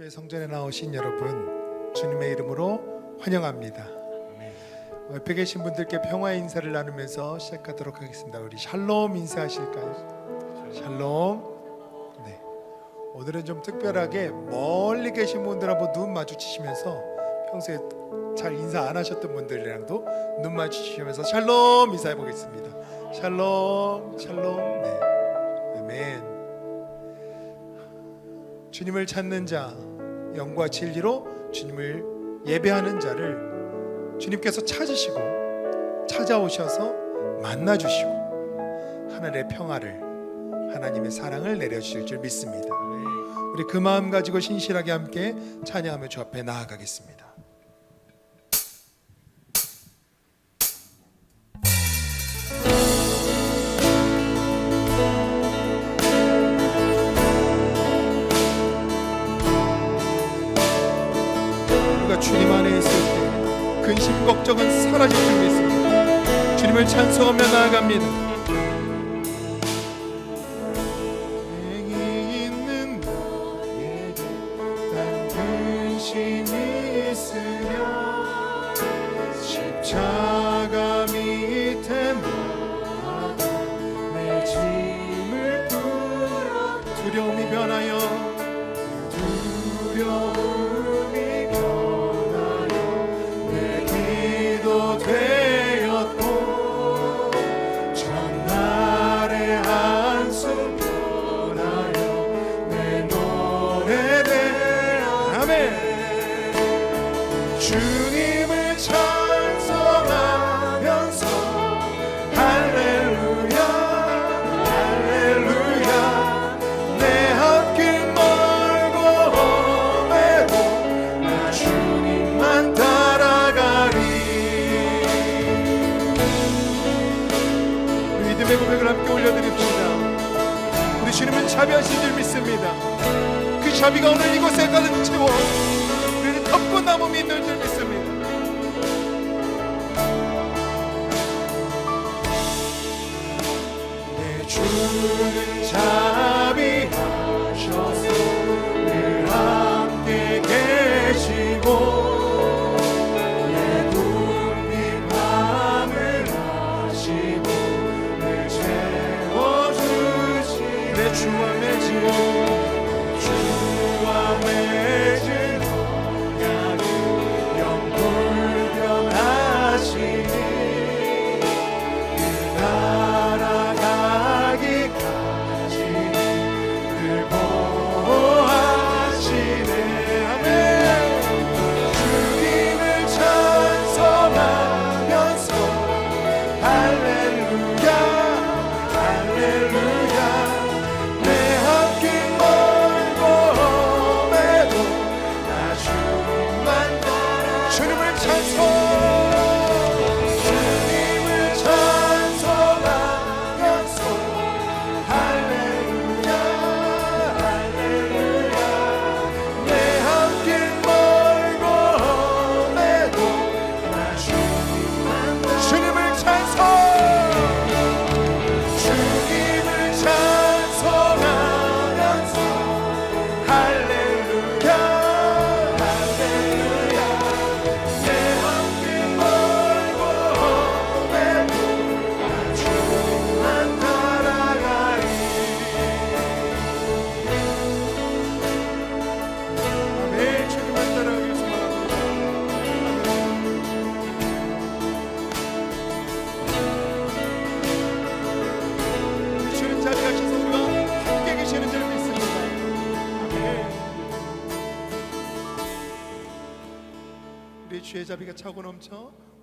주의 성전에 나오신 여러분 주님의 이름으로 환영합니다. 어, 옆에 계신 분들께 평화의 인사를 나누면서 시작하도록 하겠습니다. 우리 샬롬 인사하실까요? 샬롬. 네. 오늘은 좀 특별하게 멀리 계신 분들 한번 눈 마주치시면서 평소에 잘 인사 안 하셨던 분들이랑도 눈 마주치시면서 샬롬 인사해 보겠습니다. 샬롬, 샬롬. 네. 아멘. 주님을 찾는 자, 영과 진리로 주님을 예배하는 자를 주님께서 찾으시고 찾아오셔서 만나 주시고 하늘의 평화를 하나님의 사랑을 내려 주실 줄 믿습니다. 우리 그 마음 가지고 신실하게 함께 찬양하며 주 앞에 나아가겠습니다. 걱정은 사라질 줄 믿습니다. 주님을 찬송하며 나아갑니다. 그 자비가 오늘 이곳에 가득 채워 우리를 덮고 남음이 있는 줄 믿습니다. 내 주는 자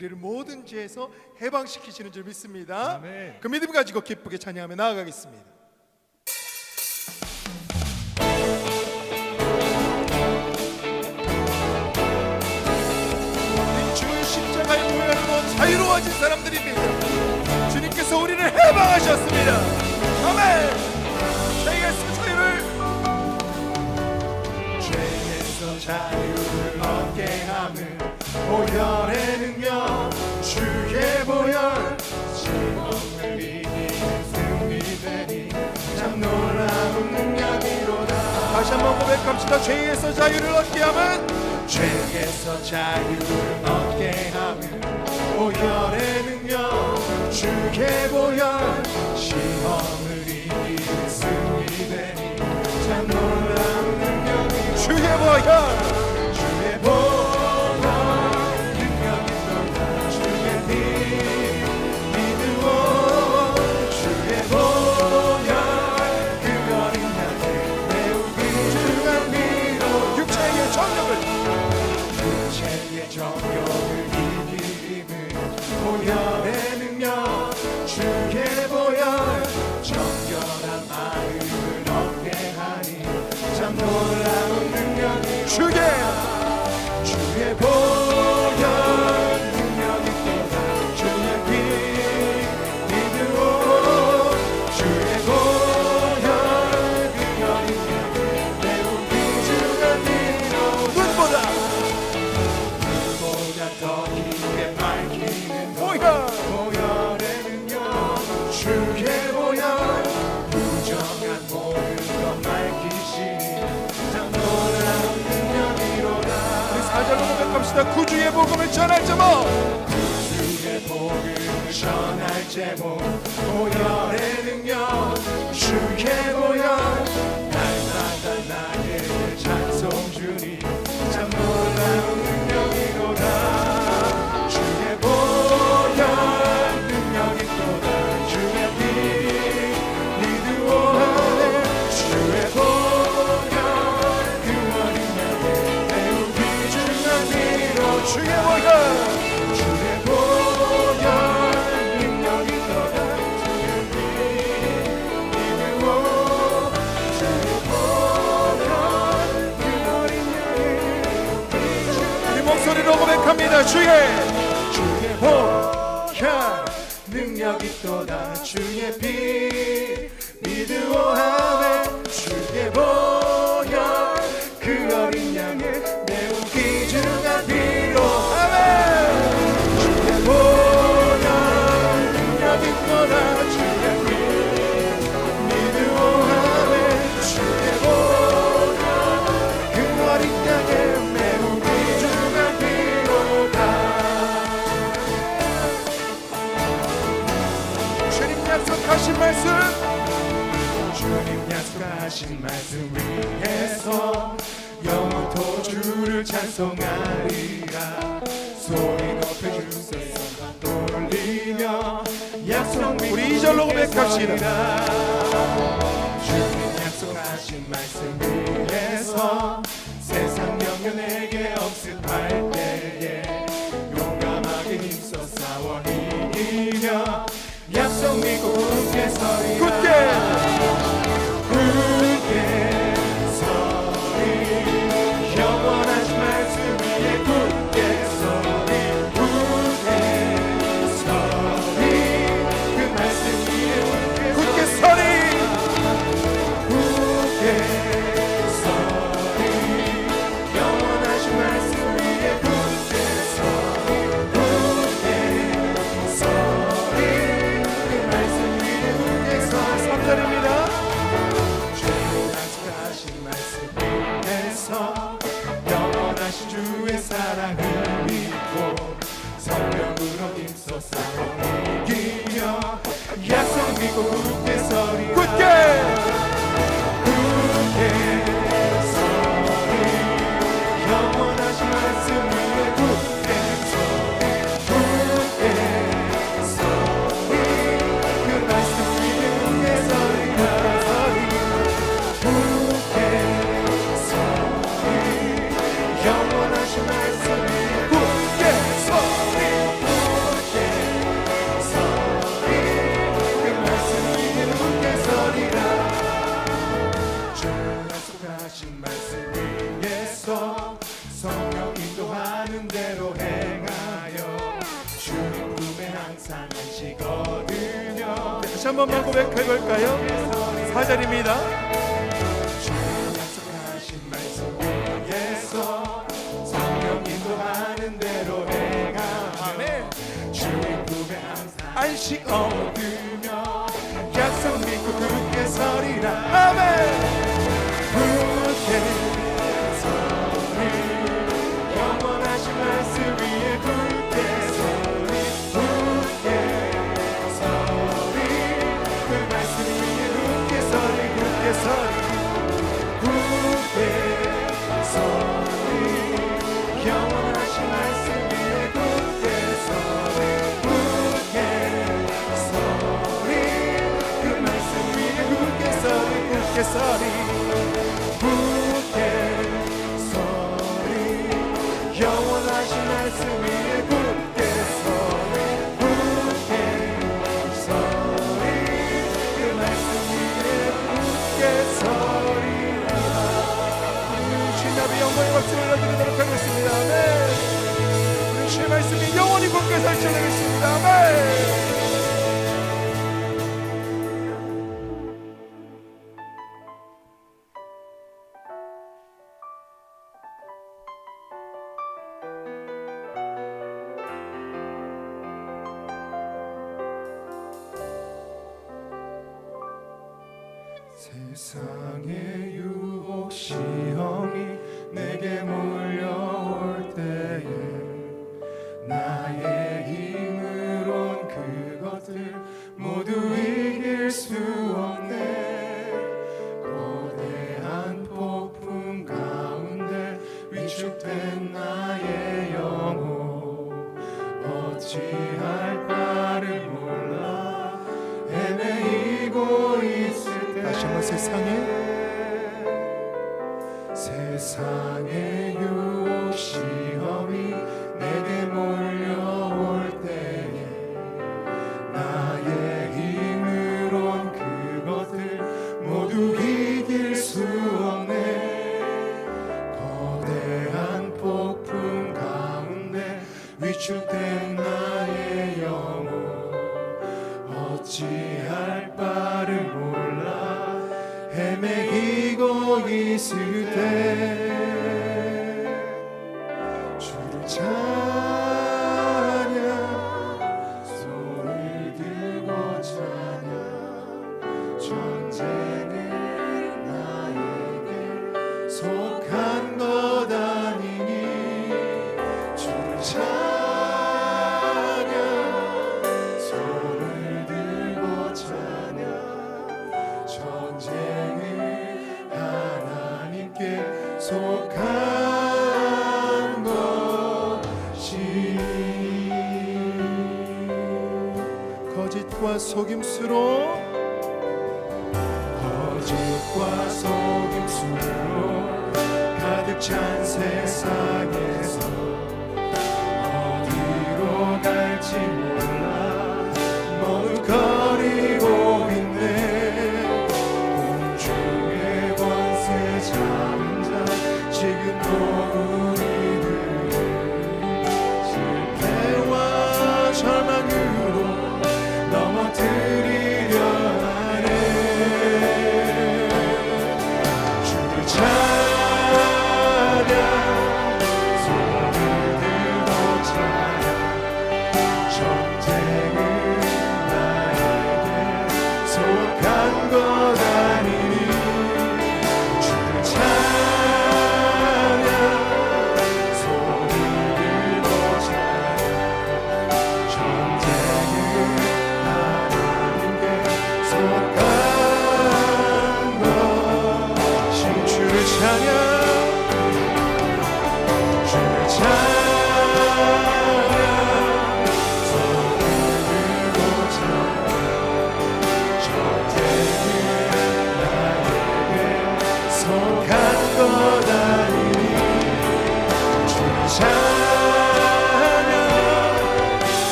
우리를 모든 죄에서 해방시키시는 줄 믿습니다. 아멘. 그 믿음 가지고 기쁘게 찬양하며 나아가겠습니다. 주의 십자가의 보혈로 자유로워진 사람들입니다. 주님께서 우리를 해방하셨습니다. 아멘. 죄에서 자유를 죄에서 자유를 얻게 함을 보혈의 능력 주의 보혈. 힘없는 이기는 승리되니 참 놀라운 능력이로다. 다시 한번 고백합시다. 죄에서 자유를 얻게 하면 죄에서 자유를 얻게 하면 오열의 능력 주의 보여 시험 자 구주의 복음을 전할 제목. 구주의 복음을 전할 제목. 보혈의 능력 주의 보혈. 주의 주의. 보혈 능력이 또다 주의 피. 믿으오하네 주의 보혈. 그 어린 양의 매우 기준한 피로. 아멘 주의 보혈. 능력이 또다 주의 피. 하신 말씀 위에서 영원토 주를 찬송하리라. 소리 높여 주소서. 돌리며 약속 우리 이절로 고백합시다. 주님 약속하신 말씀 위에서 세상 영원에게 없을 때에 Lord. 네, 다시 한 번만 고백해 볼까요? 4절입니다. 아멘. 안식 얻으며 약속 믿고 굳게 서리라 아멘 I'm sorry. 세상의 유혹 시험이 내게 몰려올 때에 나의 속임수로 거짓과 속임수로 가득 찬 세상.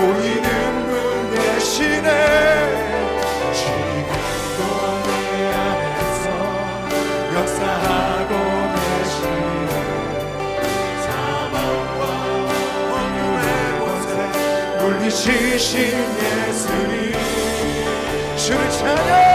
보이는 분 대신에 지금도 내 안에서 역사하고 계시네. 사망과 억류의 곳에 물리치신 예수님. 주를 찬양!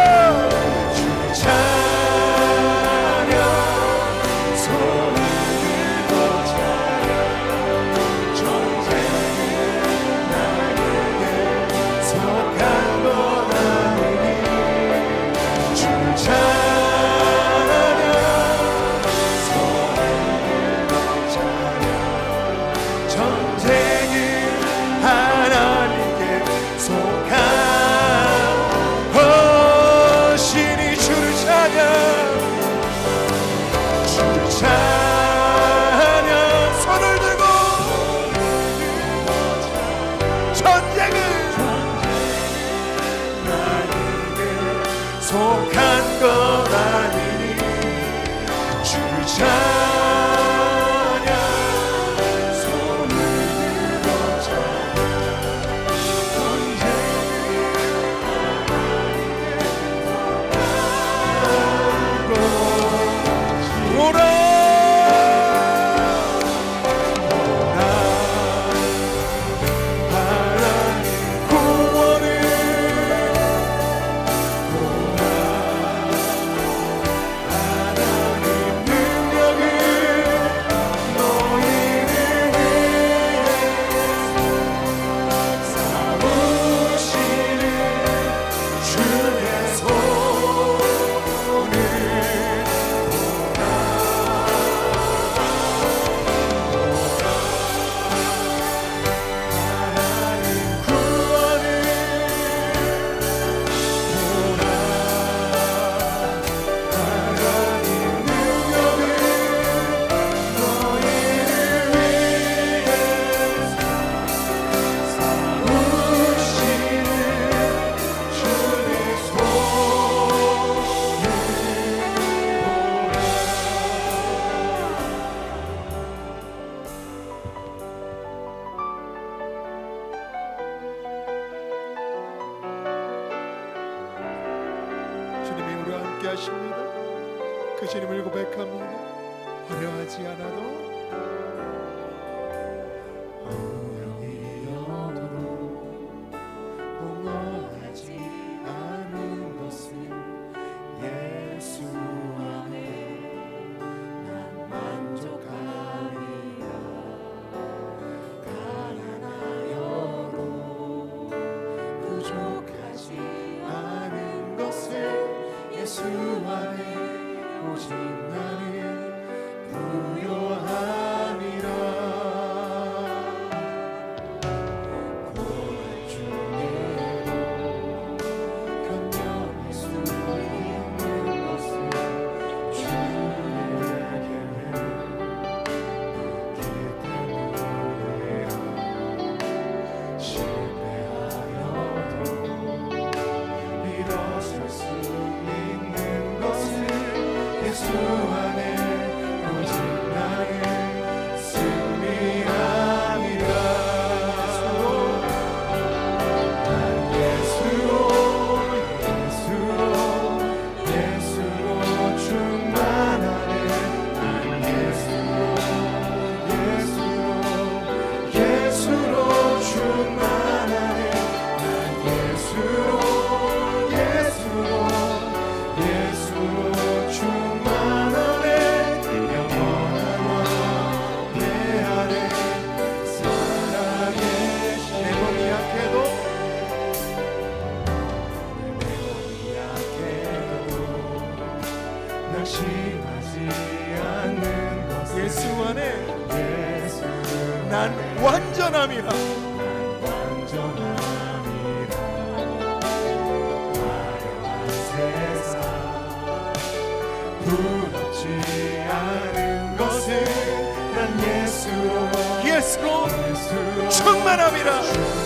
난 완전함이라. 부럽지 그 않은 것을 난 예수로 예수로, 충만함이라.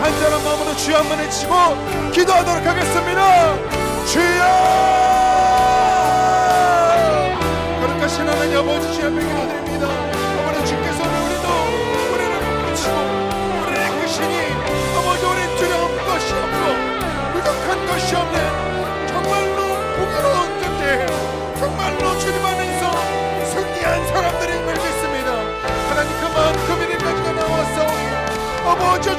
간절한 마음으로 주여 한번 외치고 기도하도록 하겠습니다. 주여! 여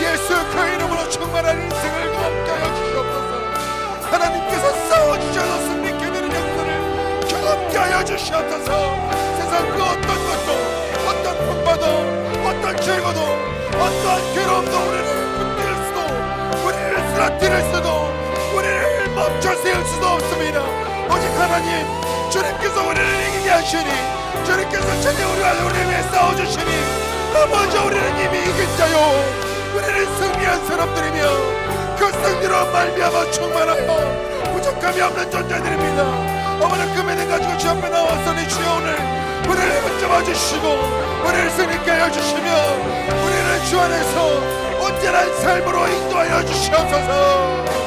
예수 그 이름으로 충만한 인생을 함께하여 주시옵소서. 하나님께서 싸워주셔서 승리케 되는 역사를 경험케 하여 주시옵소서. 세상 그 어떤 것도 어떤 풍파도 어떤 즐거도 어떠한 괴로움도 우리를 붙들 수도 우리를 쓰러뜨릴 수도 우리를 멈춰 세울 수도 없습니다. 오직 하나님 주님께서 우리를 이기게 하시니 주님께서 전혀 우리와 우리를 위해 싸워주시니 아버지 우리는 이미 이긴 자요. 우리는 승리한 사람들이며 그 승리로 말미암아 충만하여 부족함이 없는 존재들입니다. 어머나 그 믿음 가지고 주 앞에 나와서니 주여 오늘 우리를 붙잡아 주시고 우리를 승리케 하여 주시며 우리를 주 안에서 온전한 삶으로 인도하여 주시옵소서